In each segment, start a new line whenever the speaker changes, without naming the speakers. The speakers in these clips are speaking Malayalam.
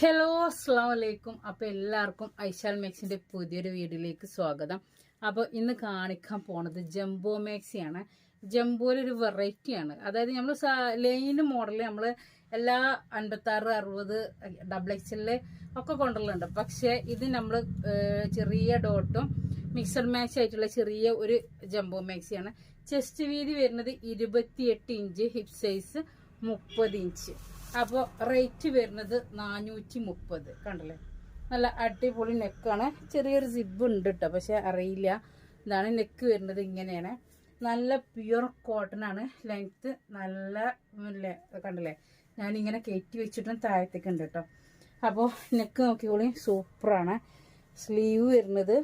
ഹലോ അസ്സാം വലൈക്കും അപ്പോൾ എല്ലാവർക്കും ഐശാൽ മാക്സിന്റെ പുതിയൊരു വീഡിയോയിലേക്ക് സ്വാഗതം. അപ്പോൾ ഇന്ന് കാണിക്കാൻ പോണത് ജംബോ മാക്സിയാണ്. ജംബോയിലൊരു വെറൈറ്റിയാണ് അതായത് നമ്മൾ ലൈൻ മോഡൽ നമ്മൾ എല്ലാ അൻപത്താറ് അറുപത് ഡബിൾ എക്സലിൽ ഒക്കെ കൊണ്ടുള്ളുണ്ട് പക്ഷേ ഇത് നമ്മൾ ചെറിയ ഡോട്ടും മിക്സഡ് മാക്സ് ആയിട്ടുള്ള ചെറിയ ഒരു ജംബോ മാക്സിയാണ്. ചെസ്റ്റ് വീതി വരുന്നത് ഇരുപത്തിയെട്ട് ഇഞ്ച് ഹിപ്പ് സൈസ് മുപ്പത് ഇഞ്ച്. അപ്പോൾ റേറ്റ് വരുന്നത് നാനൂറ്റി മുപ്പത് കണ്ടല്ലേ? നല്ല അടിപൊളി നെക്കാണ് ചെറിയൊരു സിബ് ഉണ്ട് കേട്ടോ പക്ഷെ അറിയില്ല. ഇതാണ് നെക്ക് വരുന്നത് ഇങ്ങനെയാണ്. നല്ല പ്യുർ കോട്ടൺ ആണ്. ലെങ്ത്ത് നല്ല കണ്ടല്ലേ? ഞാനിങ്ങനെ കയറ്റി വെച്ചിട്ടും താഴത്തേക്ക് ഉണ്ട് കേട്ടോ അപ്പോൾ നെക്ക് നോക്കിക്കോളി സൂപ്പറാണ് സ്ലീവ് വരുന്നത്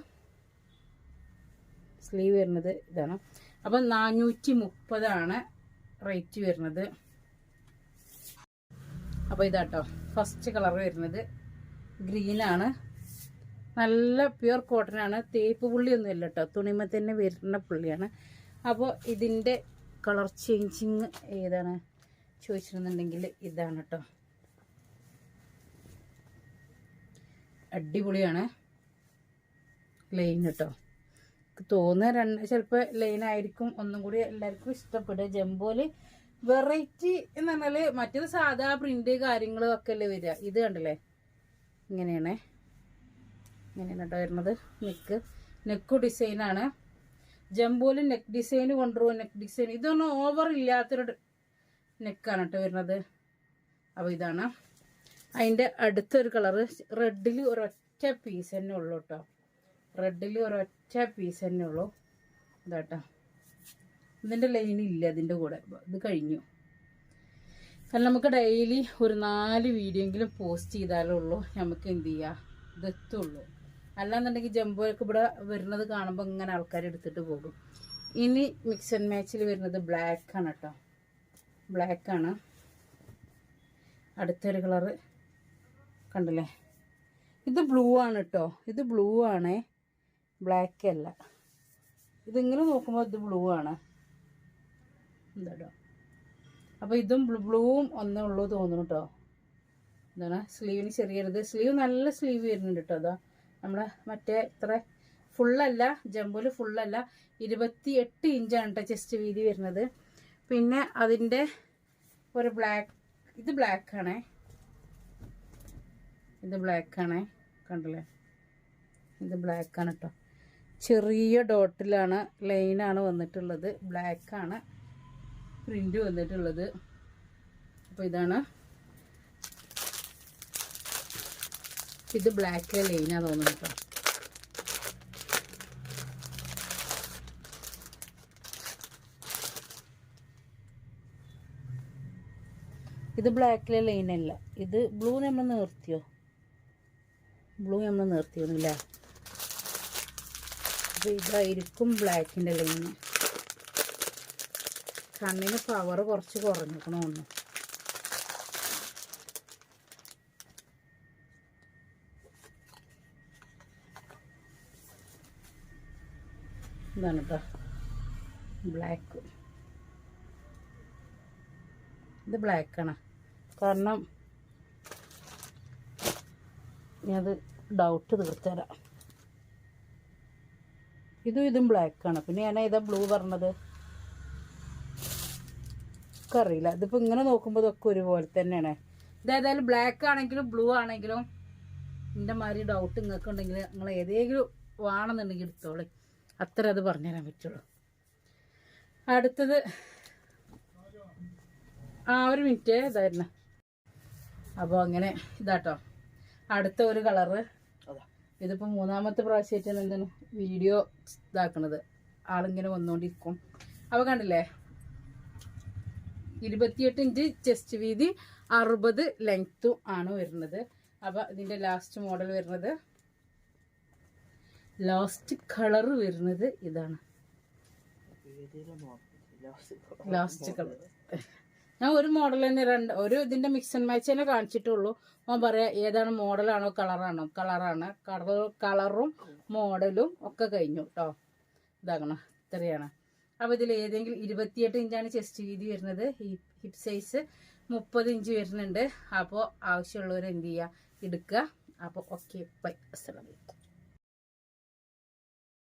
സ്ലീവ് വരുന്നത് ഇതാണ്. അപ്പം നാനൂറ്റി മുപ്പതാണ് റേറ്റ് വരുന്നത്. അപ്പോൾ ഇതാട്ടോ. ഫസ്റ്റ് കളർ വരുന്നത് ഗ്രീനാണ് നല്ല പ്യുർ കോട്ടനാണ് തേപ്പ് പുള്ളിയൊന്നും ഇല്ല കേട്ടോ തുണിമ തന്നെ വരുന്ന പുള്ളിയാണ്. അപ്പോൾ ഇതിന്റെ കളർ ചേഞ്ചിങ് ഏതാണ്? ചോദിച്ചിരുന്നുണ്ടെങ്കിൽ ഇതാണ് കേട്ടോ അടിപൊളിയാണ്. ലൈൻ കേട്ടോ തോന്നുന്ന രണ്ട് ചിലപ്പോൾ ലൈനായിരിക്കും ഒന്നും കൂടി എല്ലാവർക്കും ഇഷ്ടപ്പെടുക. ജംബോൽ വെറൈറ്റി എന്ന് പറഞ്ഞാൽ മറ്റൊരു സാധാ പ്രിന്റ് കാര്യങ്ങളും ഒക്കെ അല്ലേ വരിക. ഇത് കണ്ടല്ലേ? ഇങ്ങനെയാണേ. ഇങ്ങനെയാണ് കേട്ടോ വരുന്നത്. നെക്ക് നെക്ക് ഡിസൈനാണ് ജംബോൽ നെക്ക് ഡിസൈൻ കൊണ്ടുപോകും നെക്ക് ഡിസൈൻ ഇതൊന്നും ഓവർ ഇല്ലാത്തൊരു നെക്കാണ് കേട്ടോ വരുന്നത്. അപ്പോൾ ഇതാണ്. അതിന്റെ അടുത്തൊരു കളറ് റെഡിൽ ഒരൊറ്റ പീസ് തന്നെ ഉള്ളൂ കേട്ടോ. റെഡിൽ ഒരൊറ്റ പീസ് തന്നെ ഉള്ളൂ. ഇതാട്ടോ. ഇതിന്റെ ലൈൻ ഇല്ല ഇതിന്റെ കൂടെ. ഇത് കഴിഞ്ഞു. കാരണം നമുക്ക് ഡെയിലി ഒരു നാല് വീഡിയോ എങ്കിലും പോസ്റ്റ് ചെയ്താലേ ഉള്ളൂ. നമുക്ക് എന്ത് ചെയ്യുക ഇതെത്തുള്ളൂ അല്ലാന്നുണ്ടെങ്കിൽ ജംബോയൊക്കെ ഇവിടെ വരുന്നത് കാണുമ്പോൾ ഇങ്ങനെ ആൾക്കാർ എടുത്തിട്ട് പോകും. ഇനി മിക്സ് ആൻഡ് മാച്ചിൽ വരുന്നത് ബ്ലാക്ക് ആണ് കേട്ടോ ബ്ലാക്ക് ആണ്. അടുത്തൊരു കളറ് കണ്ടില്ലേ? ഇത് ബ്ലൂ ആണ് കേട്ടോ ഇത് ബ്ലൂ ആണേ. ബ്ലാക്ക് അല്ല. ഇതിങ്ങനെ നോക്കുമ്പോൾ ഇത് ബ്ലൂ ആണ്. എന്താടോ അപ്പോൾ ഇതും ബ്ലൂവും ഒന്നേ ഉള്ളൂ തോന്നുന്നു കേട്ടോ. എന്താണ്? സ്ലീവിന് ചെറിയത് സ്ലീവ് നല്ല സ്ലീവ് വരുന്നുണ്ട് കേട്ടോ അതാ. നമ്മളെ മറ്റേ ഇത്ര ഫുള്ളല്ല ജമ്പൂൽ ഫുള്ളല്ല ഇരുപത്തി എട്ട് ഇഞ്ചാണ് കേട്ടോ ചെസ്റ്റ് വീതി വരുന്നത്. പിന്നെ അതിന്റെ ഒരു ബ്ലാക്ക് ഇത് ബ്ലാക്ക് ആണേ. ഇത് ബ്ലാക്ക് ആണേ. കണ്ടില്ലേ? ഇത് ബ്ലാക്ക് ആണ് കേട്ടോ. ചെറിയ ഡോട്ടിലാണ് ലൈനാണ് വന്നിട്ടുള്ളത്. ബ്ലാക്ക് പ്രിന്റ് വന്നിട്ടുള്ളത്. അപ്പോൾ ഇതാണ്. ഇത് ബ്ലാക്ക് ലൈനാ തോന്നുന്നു കേട്ടോ. ഇത് ബ്ലാക്കിലെ ലൈൻ അല്ല. ഇത് ബ്ലൂ നമ്മൾ നിർത്തിയോ? ബ്ലൂ നമ്മൾ നിർത്തിയൊന്നുമില്ല അപ്പോൾ ഇതായിരിക്കും ബ്ലാക്കിന്റെ ലൈന് കണ്ണിന് പവർ കുറച്ച് കുറഞ്ഞിരിക്കണ ഒന്ന് ഇതാണ് കേട്ടോ ബ്ലാക്ക് ഇത് ബ്ലാക്കാണ് കാരണം ഞാനത് ഡൗട്ട് തീർത്തരാം. ഇതും ഇതും ബ്ലാക്കാണ് പിന്നെ ഞാൻ ഏതാ ബ്ലൂ പറഞ്ഞത്. അറിയില്ല. ഇതിപ്പോൾ ഇങ്ങനെ നോക്കുമ്പോൾ ഇതൊക്കെ ഒരുപോലെ തന്നെയാണ്. ഇതേതായാലും ബ്ലാക്ക് ആണെങ്കിലും ബ്ലൂ ആണെങ്കിലും എന്റെ മാതിരി ഡൗട്ട് നിങ്ങൾക്ക് ഉണ്ടെങ്കിൽ നിങ്ങൾ ഏതെങ്കിലും വേണമെന്നുണ്ടെങ്കിൽ എടുത്തോളെ. അത്ര അത് പറഞ്ഞുതരാൻ പറ്റുള്ളൂ. അടുത്തത് ആ ഒരു മിനിറ്റ്. ഇതായിരുന്നു. അപ്പോൾ അങ്ങനെ ഇതാട്ടോ. അടുത്ത ഒരു കളറ് ഇതിപ്പോൾ മൂന്നാമത്തെ പ്രാവശ്യമായിട്ടാണ് എന്താണ് വീഡിയോ ഇതാക്കണത്. ആളിങ്ങനെ വന്നുകൊണ്ടിരിക്കും അപ്പോൾ കണ്ടില്ലേ? ഇരുപത്തിയെട്ട് ഇഞ്ച് ചെസ്റ്റ് വീതി അറുപത് ലെങ്ത്തും ആണ് വരുന്നത്. അപ്പോൾ ഇതിന്റെ ലാസ്റ്റ് മോഡൽ വരുന്നത്. ലാസ്റ്റ് കളർ വരുന്നത് ഇതാണ്. ലാസ്റ്റ് കളർ ഞാൻ ഒരു മോഡൽ തന്നെ രണ്ട് ഒരു ഇതിന്റെ മിക്സ് ആൻഡ് മാച്ച് തന്നെ കാണിച്ചിട്ടുള്ളൂ. ഞാൻ പറയാ ഏതാണ് മോഡലാണോ കളറാണോ കളറാണ് കളർ കളറും മോഡലും ഒക്കെ കഴിഞ്ഞു കേട്ടോ ഇതാകണം. ഇത്രയാണ്. അപ്പോൾ ഇതിൽ ഏതെങ്കിലും ഇരുപത്തിയെട്ട് ഇഞ്ചാണ് ചെസ്റ്റ് വീതി വരുന്നത്. ഹിപ്പ് സൈസ് മുപ്പത് ഇഞ്ച് വരുന്നുണ്ട്. അപ്പോൾ ആവശ്യമുള്ളവർ എന്ത് ചെയ്യുക? എടുക്കുക. അപ്പോൾ ഓക്കെ ബൈ അസ്സലാമലൈക്കും